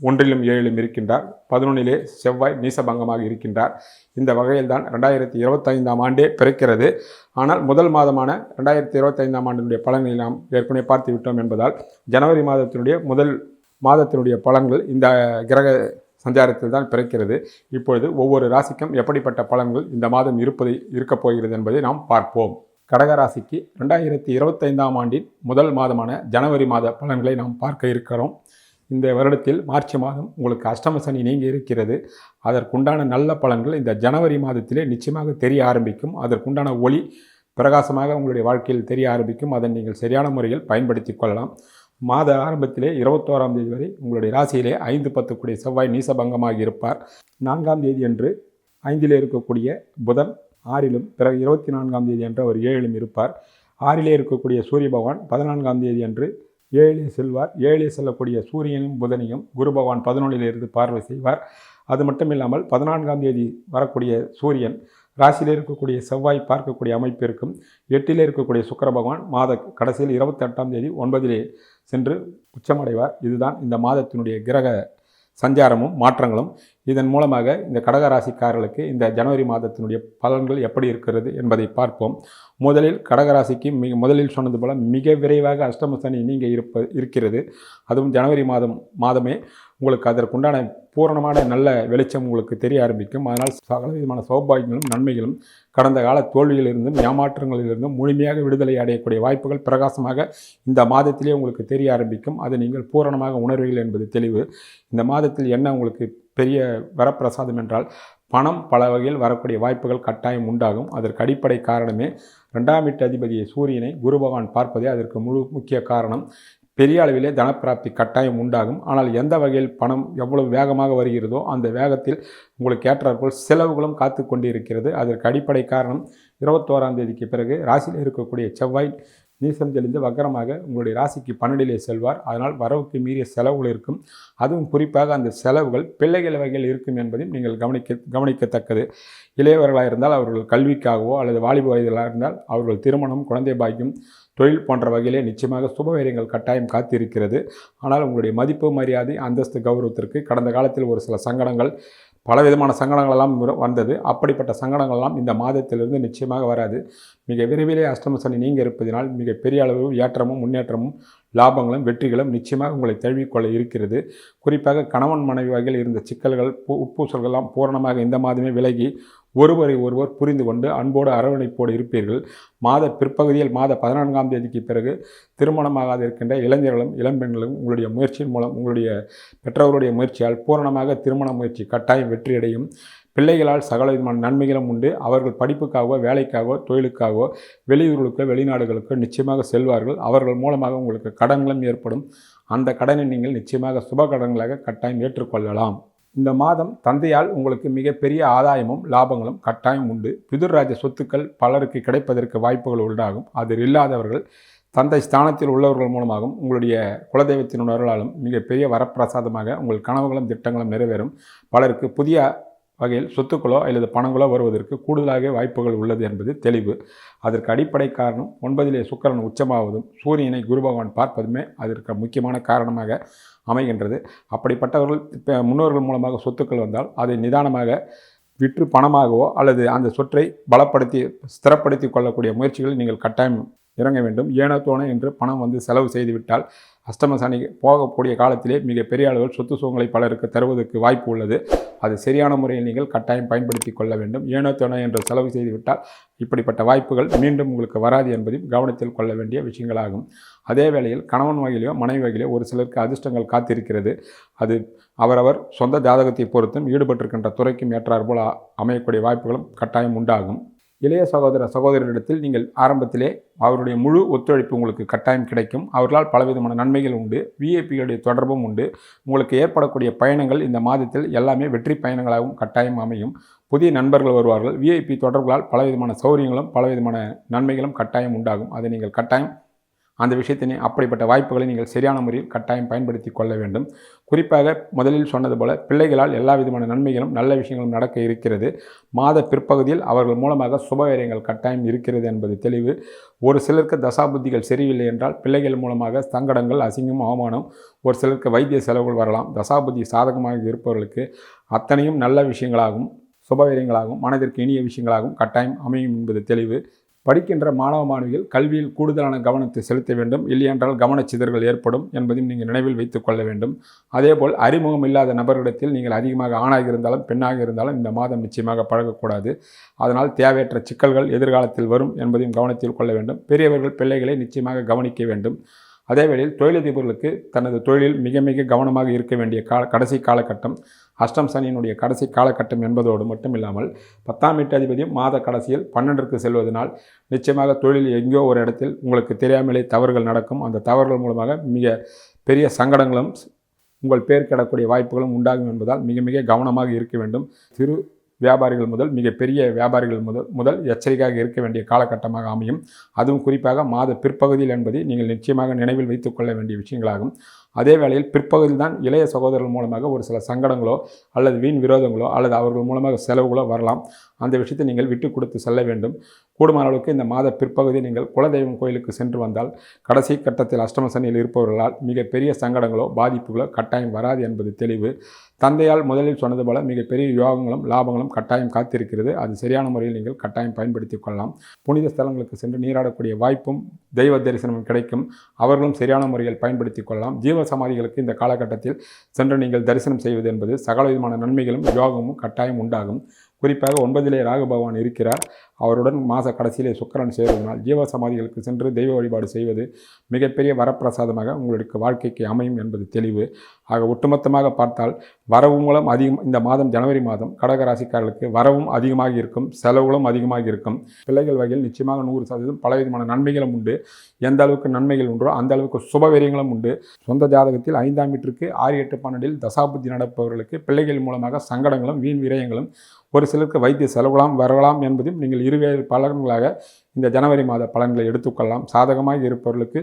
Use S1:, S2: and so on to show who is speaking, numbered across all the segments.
S1: ஒன்றிலும் ஏழிலும் இருக்கின்றார். பதினொன்னிலே செவ்வாய் நீசபங்கமாக இருக்கின்றார். இந்த வகையில்தான் ரெண்டாயிரத்தி இருபத்தைந்தாம் ஆண்டே பிறக்கிறது. ஆனால் முதல் மாதமான ரெண்டாயிரத்தி இருபத்தைந்தாம் ஆண்டினுடைய பலன்களை நாம் ஏற்கனவே பார்த்து விட்டோம் என்பதால் ஜனவரி மாதத்தினுடைய முதல் மாதத்தினுடைய பலன்கள் இந்த கிரக சஞ்சாரத்தில் தான் பிறக்கிறது. இப்பொழுது ஒவ்வொரு ராசிக்கும் எப்படிப்பட்ட பலன்கள் இந்த மாதம் இருப்பதை இருக்கப் போகிறது என்பதை நாம் பார்ப்போம். கடக ராசிக்கு ரெண்டாயிரத்தி இருபத்தைந்தாம் ஆண்டின் முதல் மாதமான ஜனவரி மாத பலன்களை நாம் பார்க்க இருக்கிறோம். இந்த வருடத்தில் மார்ச் மாதம் உங்களுக்கு அஷ்டம சனி நீங்கி இருக்கிறது. அதற்குண்டான நல்ல பலன்கள் இந்த ஜனவரி மாதத்திலே நிச்சயமாக தெரிய ஆரம்பிக்கும். அதற்குண்டான ஒளி பிரகாசமாக உங்களுடைய வாழ்க்கையில் தெரிய ஆரம்பிக்கும். அதை நீங்கள் சரியான முறையில் பயன்படுத்தி கொள்ளலாம். மாத ஆரம்பத்திலே இருபத்தோராம் தேதி வரை உங்களுடைய ராசியிலே ஐந்து பத்துக்குடிய செவ்வாய் நீசபங்கமாக இருப்பார். நான்காம் தேதி அன்று ஐந்திலே இருக்கக்கூடிய புதன் ஆறிலும் பிறகு இருபத்தி நான்காம் தேதி அன்று அவர் ஏழிலும் இருப்பார். ஆறிலே இருக்கக்கூடிய சூரிய பகவான் பதினான்காம் தேதி அன்று ஏழில் செல்வார். ஏழில் செல்லக்கூடிய சூரியனும் புதனையும் குரு பகவான் பதினொன்றிலிருந்து பார்வை செய்வார். அது மட்டும் இல்லாமல் பதினான்காம் தேதி வரக்கூடிய சூரியன் ராசியில் இருக்கக்கூடிய செவ்வாய் பார்க்கக்கூடிய அமைப்பு இருக்கும். எட்டில் இருக்கக்கூடிய சுக்கர பகவான் மாத கடைசியில் இருபத்தெட்டாம் தேதி ஒன்பதிலே சென்று உச்சமடைவார். இதுதான் இந்த மாதத்தினுடைய கிரக சஞ்சாரமும் மாற்றங்களும் இதன் மூலமாக இந்த கடகராசிக்காரர்களுக்கு இந்த ஜனவரி மாதத்தினுடைய பலன்கள் எப்படி இருக்கிறது என்பதை பார்ப்போம். முதலில் கடகராசிக்கு மிக முதலில் சொன்னது போல் மிக விரைவாக அஷ்டம சனி நீங்கள் இருப்ப இருக்கிறது. அதுவும் ஜனவரி மாதம் மாதமே. உங்களுக்கு அதற்குண்டான பூரணமான நல்ல வெளிச்சம் உங்களுக்கு தெரிய ஆரம்பிக்கும். அதனால் சகல விதமான சௌபாகியங்களும் நன்மைகளும் கடந்த கால தோல்வியிலிருந்தும் ஏமாற்றங்களிலிருந்தும் முழுமையாக விடுதலை அடையக்கூடிய வாய்ப்புகள் பிரகாசமாக இந்த மாதத்திலே உங்களுக்கு தெரிய ஆரம்பிக்கும். அதை நீங்கள் பூரணமாக உணர்வீர்கள் என்பது தெளிவு. இந்த மாதத்தில் என்ன உங்களுக்கு பெரிய வரப்பிரசாதம் என்றால் பணம் பல வகையில் வரக்கூடிய வாய்ப்புகள் கட்டாயம் உண்டாகும். அதற்கு அடிப்படை காரணமே ரெண்டாம் வீட்டு அதிபதியை சூரியனை குரு பகவான் பார்ப்பதே அதற்கு முழு முக்கிய காரணம். பெரிய அளவிலே தனப்பிராப்தி கட்டாயம் உண்டாகும். ஆனால் எந்த வகையில் பணம் எவ்வளவு வேகமாக வருகிறதோ அந்த வேகத்தில் உங்களுக்கு ஏற்றாற்போல் செலவுகளும் காத்து கொண்டிருக்கிறது அதற்கு அடிப்படை காரணம் இருபத்தோராம் தேதிக்கு பிறகு ராசியில் இருக்கக்கூடிய செவ்வாய் நீசம் தெளிந்து வக்கரமாக உங்களுடைய ராசிக்கு பன்னெண்டிலே செல்வார். அதனால் வரவுக்கு மீறிய செலவுகள் இருக்கும். அதுவும் குறிப்பாக அந்த செலவுகள் பிள்ளைகள் வகையில் இருக்கும் என்பதையும் நீங்கள் கவனிக்க கவனிக்கத்தக்கது. இளையவர்களாக இருந்தால் அவர்கள் கல்விக்காகவோ அல்லது வாலிப வயதிலாக இருந்தால் அவர்கள் திருமணம் குழந்தை பாக்கியம் தொழில் போன்ற வகையிலே நிச்சயமாக சுபவீரியங்கள் கட்டாயம் காத்திருக்கிறது. ஆனால் உங்களுடைய மதிப்பு மரியாதை அந்தஸ்து கௌரவத்திற்கு கடந்த காலத்தில் ஒரு சில சங்கடங்கள் பலவிதமான சங்கடங்களெல்லாம் வந்தது. அப்படிப்பட்ட சங்கடங்கள்லாம் இந்த மாதத்திலிருந்து நிச்சயமாக வராது. மிக விரைவிலே அஷ்டம சனி நீங்கள் இருப்பதினால் மிக பெரிய அளவு ஏற்றமும் முன்னேற்றமும் லாபங்களும் வெற்றிகளும் நிச்சயமாக உங்களை தழுவிக்கொள்ள இருக்கிறது. குறிப்பாக கணவன் மனைவி வகையில் இருந்த சிக்கல்கள் உட்பூசல்கள்லாம் பூரணமாக இந்த மாதமே விலகி ஒருவரை ஒருவர் புரிந்து கொண்டு அன்போடு அரவணைப்போடு இருப்பீர்கள். மாத பிற்பகுதியில் மாத பதினான்காம் தேதிக்கு பிறகு திருமணமாகாது இருக்கின்ற இளைஞர்களும் இளம்பெண்களும் உங்களுடைய முயற்சியின் மூலம் உங்களுடைய பெற்றோருடைய முயற்சியால் பூரணமாக திருமண முயற்சி கட்டாயம் வெற்றியடையும். பிள்ளைகளால் சகல விதமான நன்மைகளும் உண்டு. அவர்கள் படிப்புக்காகவோ வேலைக்காகவோ தொழிலுக்காகவோ வெளியூர்களுக்கோ வெளிநாடுகளுக்கோ நிச்சயமாக செல்வார்கள். அவர்கள் மூலமாக உங்களுக்கு கடன்களும் ஏற்படும். அந்த கடனை நீங்கள் நிச்சயமாக சுப கடன்களாக கட்டாயம் ஏற்றுக்கொள்ளலாம். இந்த மாதம் தந்தையால் உங்களுக்கு மிகப்பெரிய ஆதாயமும் லாபங்களும் கட்டாயம் உண்டு. பிதுர்ராஜ சொத்துக்கள் பலருக்கு கிடைப்பதற்கு வாய்ப்புகள் உண்டாகும். அதில் இல்லாதவர்கள் தந்தை ஸ்தானத்தில் உள்ளவர்கள் மூலமாகவும் உங்களுடைய குலதெய்வத்தின் உணர்வுகளாலும் மிகப்பெரிய வரப்பிரசாதமாக உங்கள் கனவுகளும் திட்டங்களும் நிறைவேறும். பலருக்கு புதிய வகையில் சொத்துக்களோ அல்லது பணங்களோ வருவதற்கு கூடுதலாக வாய்ப்புகள் உள்ளது என்பது தெளிவு. அதற்கு அடிப்படை காரணம் ஒன்பதிலே சுக்கரன் உச்சமாவதும் சூரியனை குரு பகவான் பார்ப்பதுமே அதற்கு முக்கியமான காரணமாக அமைகின்றது. அப்படிப்பட்டவர்கள் இப்போ முன்னோர்கள் மூலமாக சொத்துக்கள் வந்தால் அதை நிதானமாக விற்று பணமாகவோ அல்லது அந்த சொற்றை பலப்படுத்தி ஸ்திரப்படுத்தி கொள்ளக்கூடிய முயற்சிகளை நீங்கள் கட்டாயம் இறங்க வேண்டும். ஏனோ என்று பணம் வந்து செலவு செய்துவிட்டால் அஷ்டம சனி போகக்கூடிய காலத்திலே மிக பெரிய அளவில் சொத்து சுகங்களை பலருக்கு தருவதற்கு வாய்ப்பு உள்ளது. அது சரியான முறையில் நீங்கள் கட்டாயம் பயன்படுத்தி கொள்ள வேண்டும். ஏனோ என்று செலவு செய்துவிட்டால் இப்படிப்பட்ட வாய்ப்புகள் மீண்டும் உங்களுக்கு வராது என்பதையும் கவனத்தில் கொள்ள வேண்டிய விஷயங்களாகும். அதே வேளையில் கணவன் வகையிலோ மனைவி வகையிலோ ஒரு சிலருக்கு அதிர்ஷ்டங்கள் காத்திருக்கிறது. அது அவரவர் சொந்த ஜாதகத்தை பொறுத்தும் ஈடுபட்டிருக்கின்ற துறைக்கும் ஏற்றாற்போல் அமையக்கூடிய வாய்ப்புகளும் கட்டாயம் உண்டாகும். இளைய சகோதர சகோதரரிடத்தில் நீங்கள் ஆரம்பத்திலே அவருடைய முழு ஒத்துழைப்பு உங்களுக்கு கட்டாயம் கிடைக்கும். அவர்களால் பலவிதமான நன்மைகள் உண்டு. விஐபிகளுடைய தொடர்பும் உண்டு. உங்களுக்கு ஏற்படக்கூடிய பயணங்கள் இந்த மாதத்தில் எல்லாமே வெற்றி பயணங்களாகவும் கட்டாயம் அமையும். புதிய நண்பர்கள் வருவார்கள். விஐபி தொடர்புகளால் பலவிதமான சௌகரியங்களும் பலவிதமான நன்மைகளும் கட்டாயம் உண்டாகும். அதை நீங்கள் கட்டாயம் அந்த விஷயத்தினை அப்படிப்பட்ட வாய்ப்புகளை நீங்கள் சரியான முறையில் கட்டாயம் பயன்படுத்தி கொள்ள வேண்டும். குறிப்பாக முதலில் சொன்னது போல பிள்ளைகளால் எல்லா விதமான நன்மைகளும் நல்ல விஷயங்களும் நடக்க இருக்கிறது. மாத பிற்பகுதியில் அவர்கள் மூலமாக சுபகாரியங்கள் கட்டாயம் இருக்கிறது என்பது தெளிவு. ஒரு சிலருக்கு தசாபுத்திகள் சரியில்லை என்றால் பிள்ளைகள் மூலமாக சங்கடங்கள் அசிங்கம் அவமானம் ஒரு சிலருக்கு வைத்திய செலவுகள் வரலாம். தசாபுத்தி சாதகமாக இருப்பவர்களுக்கு அத்தனையும் நல்ல விஷயங்களாகும் சுபவீரியங்களாகவும் மனதிற்கு இனிய விஷயங்களாகவும் கட்டாயம் அமையும் என்பது தெளிவு. படிக்கின்ற மாணவ மாணவிகள் கல்வியில் கூடுதலான கவனத்தை செலுத்த வேண்டும். இல்லையென்றால் கவனச்சிதறல் ஏற்படும் என்பதையும் நீங்கள் நினைவில் வைத்துக் கொள்ள வேண்டும். அதேபோல் அறிமுகம் இல்லாத நபர்களிடத்தில் நீங்கள் அதிகமாக ஆணாக இருந்தாலும் பெண்ணாக இருந்தாலும் இந்த மாதம் நிச்சயமாக பழகக்கூடாது. அதனால் தேவையற்ற சிக்கல்கள் எதிர்காலத்தில் வரும் என்பதையும் கவனத்தில் கொள்ள வேண்டும். பெரியவர்கள் பிள்ளைகளை நிச்சயமாக கவனிக்க வேண்டும். அதே வேளையில் தொழிலதிபர்களுக்கு தனது தொழிலில் மிக மிக கவனமாக இருக்க வேண்டிய கால கடைசி காலகட்டம் அஷ்டம் சனியினுடைய கடைசி காலகட்டம் என்பதோடு மட்டும் இல்லாமல் பத்தாம் வீட்டாதிபதியும் மாத கடைசியில் பன்னெண்டிற்கு செல்வதனால் நிச்சயமாக தொழில் எங்கேயோ ஒரு இடத்தில் உங்களுக்கு தெரியாமலே தவறுகள் நடக்கும். அந்த தவறுகள் மூலமாக மிக பெரிய சங்கடங்களும் உங்கள் பேர் கிடக்கூடிய வாய்ப்புகளும் உண்டாகும் என்பதால் மிக மிக கவனமாக இருக்க வேண்டும். சிறு வியாபாரிகள் முதல் மிகப்பெரிய வியாபாரிகள் முதல் முதல் எச்சரிக்கையாக இருக்க வேண்டிய காலகட்டமாக அமையும். அதுவும் குறிப்பாக மாத பிற்பகுதியில் என்பதை நீங்கள் நிச்சயமாக நினைவில் வைத்துக்கொள்ள வேண்டிய விஷயங்களாகும். அதே வேளையில் பிற்பகுதியில் தான் இளைய சகோதரர்கள் மூலமாக ஒரு சில சங்கடங்களோ அல்லது வீண் விரோதங்களோ அல்லது அவர்கள் மூலமாக செலவுகளோ வரலாம். அந்த விஷயத்தை நீங்கள் விட்டு கொடுத்து செல்ல வேண்டும். கூடுமான அளவுக்கு இந்த மாத பிற்பகுதி நீங்கள் குலதெய்வம் கோயிலுக்கு சென்று வந்தால் கடைசி கட்டத்தில் அஷ்டம சனியில் இருப்பவர்களால் மிகப்பெரிய சங்கடங்களோ பாதிப்புகளோ கட்டாயம் வராது என்பது தெளிவு. தந்தையால் முதலில் சொன்னது போல மிகப்பெரிய யோகங்களும் லாபங்களும் கட்டாயம் காத்திருக்கிறது. அது சரியான முறையில் நீங்கள் கட்டாயம் பயன்படுத்திக் கொள்ளலாம். புனித ஸ்தலங்களுக்கு சென்று நீராடக்கூடிய வாய்ப்பும் தெய்வ தரிசனமும் கிடைக்கும். அவர்களும் சரியான முறையில் பயன்படுத்திக் கொள்ளலாம். ஜீவ சமாதிகளுக்கு இந்த காலகட்டத்தில் சென்று நீங்கள் தரிசனம் செய்வது என்பது சகல விதமான நன்மைகளும் யோகமும் கட்டாயம் உண்டாகும். குறிப்பாக ஒன்பதிலே ராகு பகவான் இருக்கிறார். அவருடன் மாத கடைசியிலே சுக்கரன் சேருவதனால் ஜீவ சமாதிகளுக்கு சென்று தெய்வ வழிபாடு செய்வது மிகப்பெரிய வரப்பிரசாதமாக உங்களுடைய வாழ்க்கைக்கு அமையும் என்பது தெளிவு. ஆக ஒட்டுமொத்தமாக பார்த்தால் வரவு மூலம் அதிகம் இந்த மாதம் ஜனவரி மாதம் கடகராசிக்காரர்களுக்கு வரவும் அதிகமாக இருக்கும் செலவுகளும் அதிகமாக இருக்கும். பிள்ளைகள் வகையில் நிச்சயமாக நூறு சதவீதம் பலவிதமான நன்மைகளும் உண்டு. எந்த அளவுக்கு நன்மைகள் உண்டோ அந்த அளவுக்கு சுபவீரியங்களும் உண்டு. சொந்த ஜாதகத்தில் ஐந்தாம் வீட்டிற்கு ஆறு எட்டு பன்னெண்டில் தசாபுத்தி நடப்பவர்களுக்கு பிள்ளைகள் மூலமாக சங்கடங்களும் வீண் விரயங்களும் ஒரு சிலருக்கு வைத்திய செலவுகளாம் வரலாம் என்பதையும் நீங்கள் இருவேறு பலன்களாக இந்த ஜனவரி மாத பலன்களை எடுத்துக்கொள்ளலாம். சாதகமாக இருப்பவர்களுக்கு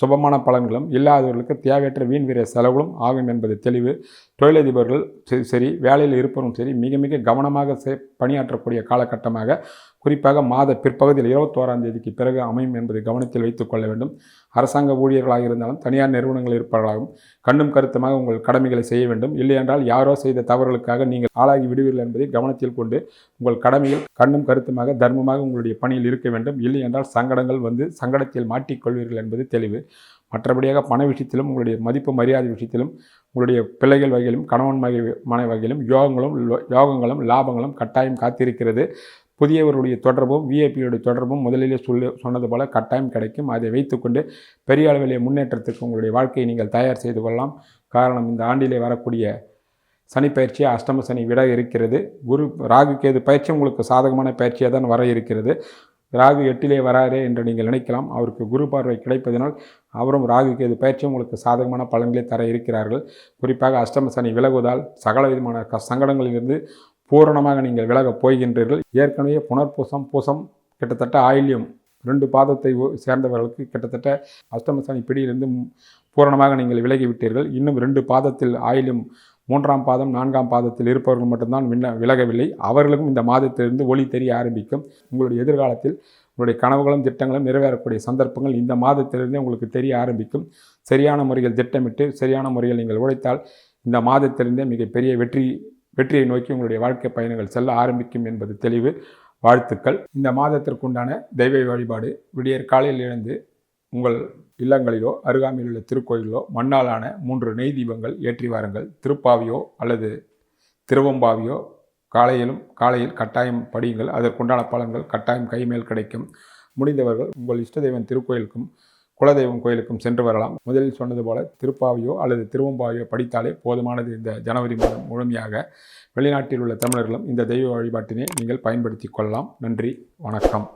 S1: சுபமான பலன்களும் இல்லாதவர்களுக்கு தேவையற்ற வீண் வீர செலவுகளும் ஆகும் என்பது தெளிவு. தொழிலதிபர்கள் சரி வேலையில் இருப்பவரும் சரி மிக மிக கவனமாக செ பணியாற்றக்கூடிய காலகட்டமாக குறிப்பாக மாத பிற்பகுதியில் இருபத்தோராம் தேதிக்கு பிறகு அமையும் என்பதை கவனத்தில் வைத்துக் கொள்ள வேண்டும். அரசாங்க ஊழியர்களாக இருந்தாலும் தனியார் நிறுவனங்கள் இருப்பவர்களாகவும் கண்ணும் கருத்துமாக உங்கள் கடமைகளை செய்ய வேண்டும். இல்லையென்றால் யாரோ செய்த தவறுகளுக்காக நீங்கள் ஆளாகி விடுவீர்கள் என்பதை கவனத்தில் கொண்டு உங்கள் கடமையில் கண்ணும் கருத்துமாக தர்மமாக உங்களுடைய பணியில் இருக்க வேண்டும். இல்லை என்றால் சங்கடங்கள் வந்து சங்கடத்தில் மாட்டிக்கொள்வீர்கள் என்பது தெளிவு. மற்றபடியாக பண விஷயத்திலும் உங்களுடைய மதிப்பு மரியாதை விஷயத்திலும் உங்களுடைய பிள்ளைகள் வகையிலும் கணவன் மகை மனை வகையிலும் யோகங்களும் யோகங்களும் லாபங்களும் கட்டாயம் காத்திருக்கிறது. புதியவருடைய தொடர்பும் விஐபியுடைய தொடர்பும் முதலிலே சொல்ல சொன்னது போல கட்டாயம் கிடைக்கும். அதை வைத்துக்கொண்டு பெரிய அளவிலே முன்னேற்றத்திற்கு உங்களுடைய வாழ்க்கையை நீங்கள் தயார் செய்து கொள்ளலாம். காரணம் இந்த ஆண்டிலே வரக்கூடிய சனி பயிற்சி அஷ்டம சனி விட இருக்கிறது. குரு ராகு கேது பயிற்சி உங்களுக்கு சாதகமான பயிற்சியாக தான் வர இருக்கிறது. ராகு எட்டிலே வராரே என்று நீங்கள் நினைக்கலாம். அவருக்கு குரு பார்வை கிடைப்பதனால் அவரும் ராகுக்கு இது பயிற்சி உங்களுக்கு சாதகமான பலன்களை தர இருக்கிறார்கள். குறிப்பாக அஷ்டம சனி விலகுவதால் சகல விதமான க சங்கடங்களிலிருந்து பூரணமாக நீங்கள் விலகப் போகின்றீர்கள். ஏற்கனவே புனர்பூசம் பூசம் கிட்டத்தட்ட ஆயில்யம் ரெண்டு பாதத்தை சேர்ந்தவர்களுக்கு கிட்டத்தட்ட அஷ்டம சனி பிடியிலிருந்து பூரணமாக நீங்கள் விலகி விட்டீர்கள் இன்னும் ரெண்டு பாதத்தில் ஆயிலும் மூன்றாம் பாதம் நான்காம் பாதத்தில் இருப்பவர்கள் மட்டும்தான் விண்ண விலகவில்லை. அவர்களுக்கும் இந்த மாதத்திலிருந்து ஒளி தெரிய ஆரம்பிக்கும். உங்களுடைய எதிர்காலத்தில் உங்களுடைய கனவுகளும் திட்டங்களும் நிறைவேறக்கூடிய சந்தர்ப்பங்கள் இந்த மாதத்திலிருந்தே உங்களுக்கு தெரிய ஆரம்பிக்கும். சரியான முறையில் திட்டமிட்டு சரியான முறையில் நீங்கள் உழைத்தால் இந்த மாதத்திலிருந்தே மிகப்பெரிய வெற்றி வெற்றியை நோக்கி உங்களுடைய வாழ்க்கை பயணங்கள் செல்ல ஆரம்பிக்கும் என்பது தெளிவு. வாழ்த்துக்கள். இந்த மாதத்திற்குண்டான தெய்வ வழிபாடு விடியற் காலையில் எழுந்து உங்கள் இல்லங்களிலோ அருகாமையில் உள்ள திருக்கோயிலோ மண்ணாலான மூன்று நெய் தீபங்கள் ஏற்றி வாருங்கள். திருப்பாவியோ அல்லது திருவம்பாவியோ காலையிலும் காலையில் கட்டாயம் படியுங்கள். அதற்குண்டான பலன்கள் கட்டாயம் கைமேல் கிடைக்கும். முடிந்தவர்கள் உங்கள் இஷ்ட தெய்வம் திருக்கோயிலுக்கும் குலதெய்வம் கோயிலுக்கும் சென்று வரலாம். முதலில் சொன்னது போல திருப்பாவியோ அல்லது திருவம்பாவியோ படித்தாலே போதுமானது இந்த ஜனவரி மாதம் முழுமையாக. வெளிநாட்டில் உள்ள தமிழர்களும் இந்த தெய்வ வழிபாட்டினை நீங்கள் பயன்படுத்தி கொள்ளலாம். நன்றி. வணக்கம்.